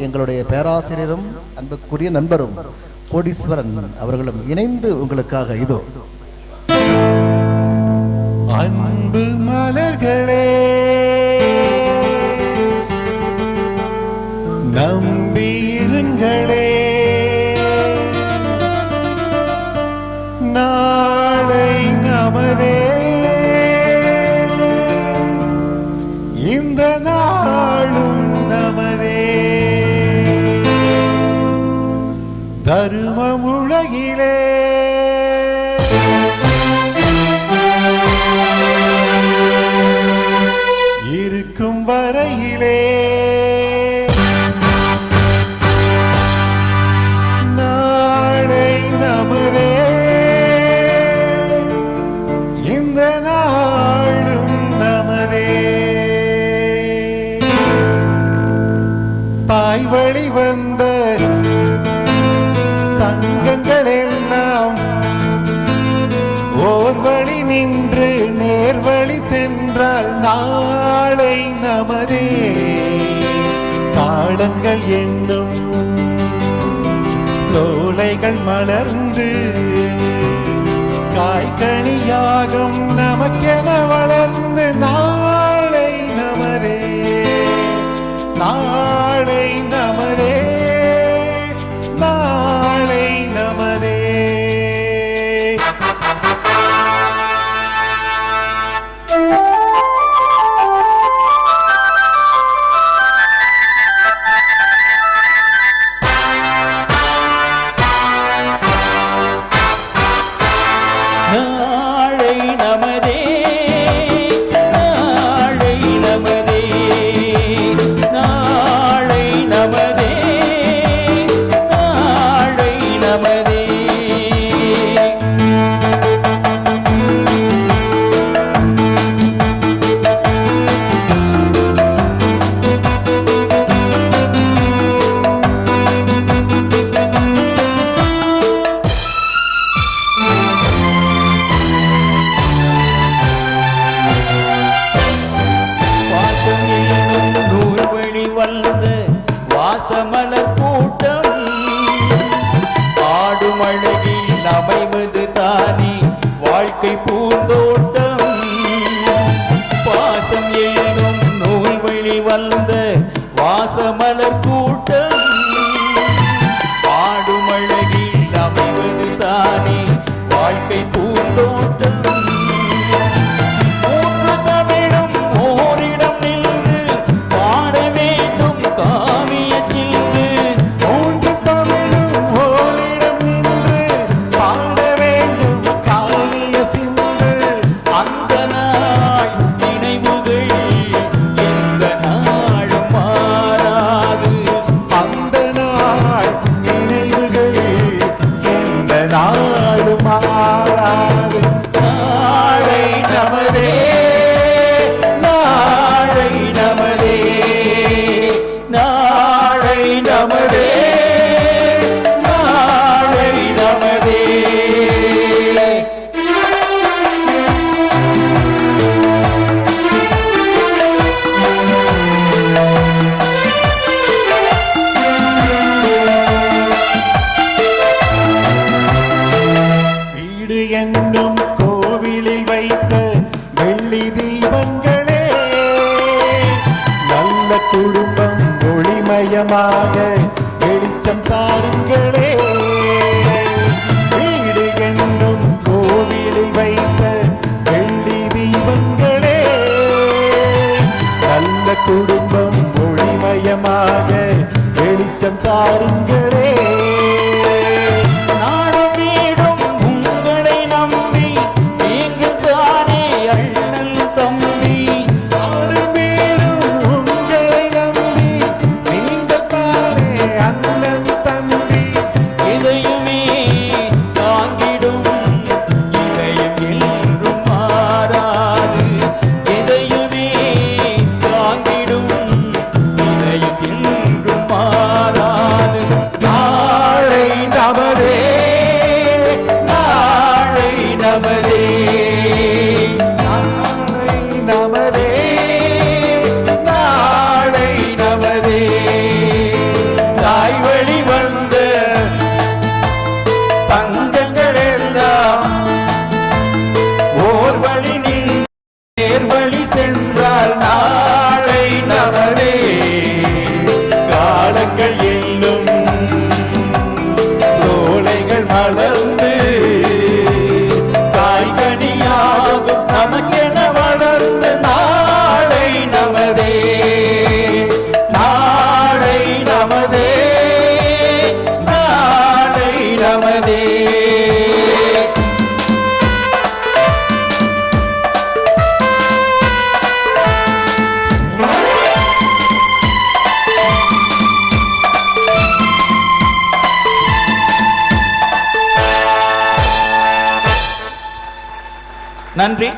எங்களுடைய பேராசிரியரும் அன்புக்குரிய நண்பரும் கோடீஸ்வரன் அவர்களும் இணைந்து உங்களுக்காக இதோ. அன்பு மலர்களே மருமமுழகிலே மலைகள் மலர்ந்து காய்கனியாகும் நமக்கென வளர்ந்து நாளை நமதே. நாளை அமைவது தானே? வாழ்க்கை பூ Tao தீபமாக வெளிச்சம் தாருங்களே. வீடு எங்கும் கோவிலில் வைத்த வெள்ளி தீபங்களே. நல்ல குடும்பம் ஒளிமயமாக வெளிச்சம் தாருங்களே. நன்றி